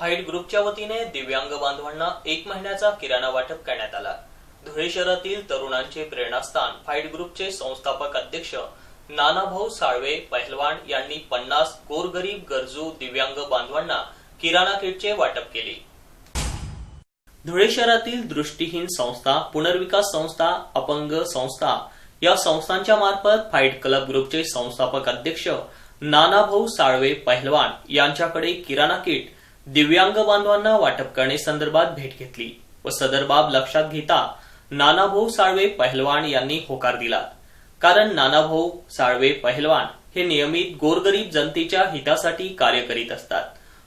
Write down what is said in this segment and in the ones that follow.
Fight ग्रुपच्या वतीने दिव्यांग बांधवांना एक महिन्याचा किराणा वाटप करण्यात आला. धुळे शहरातील तरुणांचे प्रेरणास्थान फाईट ग्रुपचे संस्थापक अध्यक्ष नानाभाऊ साळवे पहलवान यांनी पन्नास गोरगरीब गरजू दिव्यांग बांधवांना किराणा किटचे वाटप केले. धुळे शहरातील दृष्टीहीन संस्था पुनर्विकास संस्था अपंग संस्था या संस्थांच्या मार्फत फाईट क्लब ग्रुपचे संस्थापक अध्यक्ष नानाभाऊ साळवे पहलवान यांच्याकडे किराणा किट दिव्यांग बांधवांना वाटप करण्यासंदर्भात भेट घेतली व सदर बाब लक्षात घेता नानाभाऊ साळवे पहलवान यांनी होकार दिला. कारण नानाभाऊ साळवे पहलवान हे नियमित गोरगरीब जनतेच्या हितासाठी कार्य करीत असतात.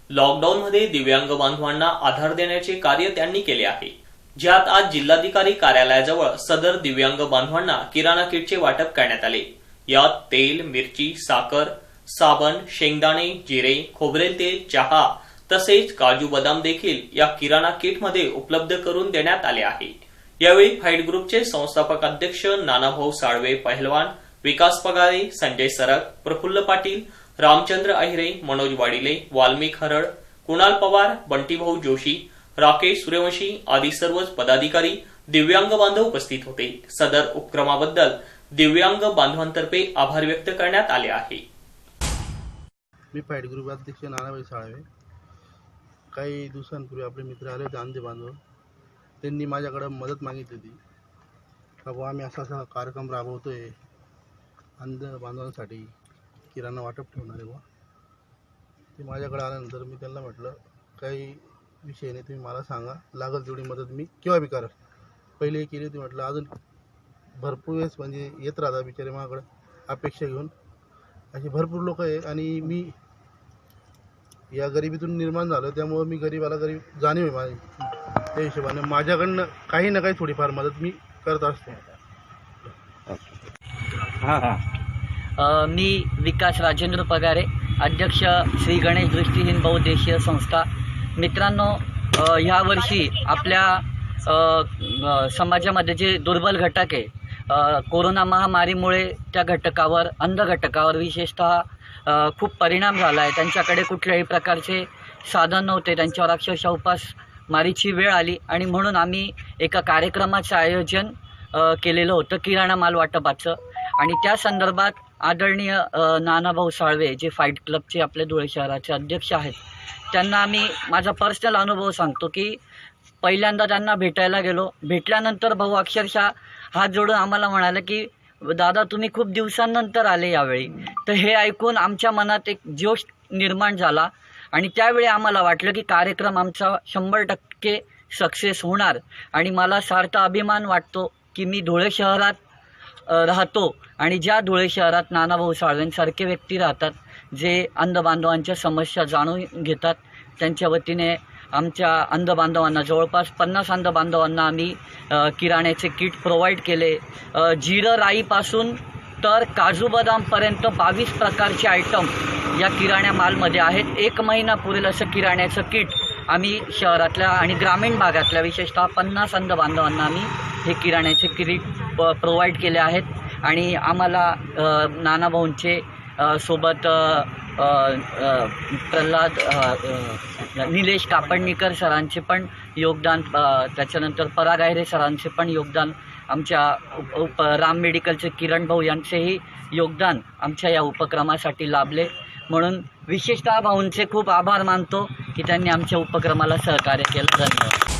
लॉकडाऊनमध्ये दिव्यांग बांधवांना आधार देण्याचे कार्य त्यांनी केले आहे. ज्यात आज जिल्हाधिकारी कार्यालयाजवळ सदर दिव्यांग बांधवांना किराणा किटचे वाटप करण्यात आले. यात तेल मिरची साखर साबण शेंगदाणे जिरे खोबरेल तेल चहा तसेच काजू बदाम देखील या किराणा किटमध्ये उपलब्ध करून देण्यात आले आहे. यावेळी फाईट ग्रुपचे संस्थापक अध्यक्ष नानाभाऊ साळवे पहलवान विकास पगारे संजय सरक प्रफुल्ल पाटील रामचंद्र अहिरे मनोज वाडिले वाल्मिक हरळ कुणाल पवार बंटीभाऊ जोशी राकेश सूर्यवंशी आदी सर्वच पदाधिकारी दिव्यांग बांधव उपस्थित होते. सदर उपक्रमाबद्दल दिव्यांग बांधवांतर्फे आभार व्यक्त करण्यात आले आहे. मी फाईट ग्रुप अध्यक्ष नानाभाई साळवे. काही दिवसांपूर्वी आपले मित्र आले होते अंधे बांधव. त्यांनी माझ्याकडं मदत मागितली होती. का बुवा आम्ही असा असा कार्यक्रम राबवतो आहे अंध बांधवांसाठी. किराणा वाटप ठेवणार आहे बुवा. ते माझ्याकडे आल्यानंतर मी त्यांना म्हटलं काही विषय नाही तुम्ही मला सांगा. लागल तेवढी मदत मी केव्हा बी करा पहिले केली होती म्हटलं अजून भरपूर वेळेस म्हणजे येत राहता बिचारे माझ्याकडं अपेक्षा घेऊन. असे भरपूर लोक आहे आणि मी या गरिबीतून निर्माण झालो त्यामुळं मी गरीबाला गरीब जाणीव आहे माझी. त्या हिशोबाने माझ्याकडनं काही ना काही थोडीफार मदत मी करत असतो. मी विकास राजेंद्र पगारे अध्यक्ष श्री गणेश दृष्टीहीन बहुद्देशीय संस्था. मित्रांनो अ, ह्या वर्षी आपल्या समाजामध्ये जे दुर्बल घटक आहे कोरोना महामारीमुळे त्या घटकावर अंध घटकावर विशेषतः खूप परिणाम झाला आहे. त्यांच्याकडे कुठल्याही प्रकारचे साधन नव्हते. त्यांच्यावर अक्षरशः उपास मारीची वेळ आली आणि म्हणून आम्ही एका कार्यक्रमाचं आयोजन केलेलं होतं किराणा माल वाटपाचं. आणि त्या संदर्भात आदरणीय नानाभाऊ साळवे जे फाईट क्लबचे आपले धुळे शहराचे अध्यक्ष आहेत त्यांना आम्ही माझा पर्सनल अनुभव सांगतो की पहिल्यांदा त्यांना भेटायला गेलो. भेटल्यानंतर भाऊ अक्षरशः हात जोडून आम्हाला म्हणाले की दादा तुम्ही खूप दिवसांनंतर आले यावेळी. तर हे ऐकून आमच्या मनात एक जोश निर्माण झाला आणि त्यावेळी आम्हाला वाटलं की कार्यक्रम आमचा शंभर टक्के सक्सेस होणार आणि मला सार्थ अभिमान वाटतो की मी धुळे शहरात राहतो आणि ज्या धुळे शहरात नानाभाऊ साळवेंसारखे व्यक्ती राहतात जे अंधबांधवांच्या समस्या जाणून घेतात त्यांच्या वतीने आमच्या अंधबांधवांना जवळपास पन्नास अंध बांधवांना आम्ही किराण्याचे किट प्रोव्हाइड केले. जिरं राईपासून तर काजू बदामपर्यंत बावीस प्रकारचे आयटम या किराण्या मालमध्ये आहेत. एक महिना पुरेल असं किराण्याचं किट आम्ही शहरातल्या आणि ग्रामीण भागातल्या विशेषतः पन्नास अंध बांधवांना आम्ही हे किराण्याचे किट प प्रोव्हाइड केले आहेत. आणि आम्हाला नानाभाऊंचे सोबत प्रल्हाद निलेश कापडणीकर सरांचे पण योगदान त्याच्यानंतर पराग आहिरे सरांचे पण योगदान आमच्या उप उप राम मेडिकलचे किरण भाऊ यांचेही योगदान आमच्या या उपक्रमासाठी लाभले. म्हणून विशेषतः भाऊंचे खूप आभार मानतो की त्यांनी आमच्या उपक्रमाला सहकार्य केलं. धन्यवाद.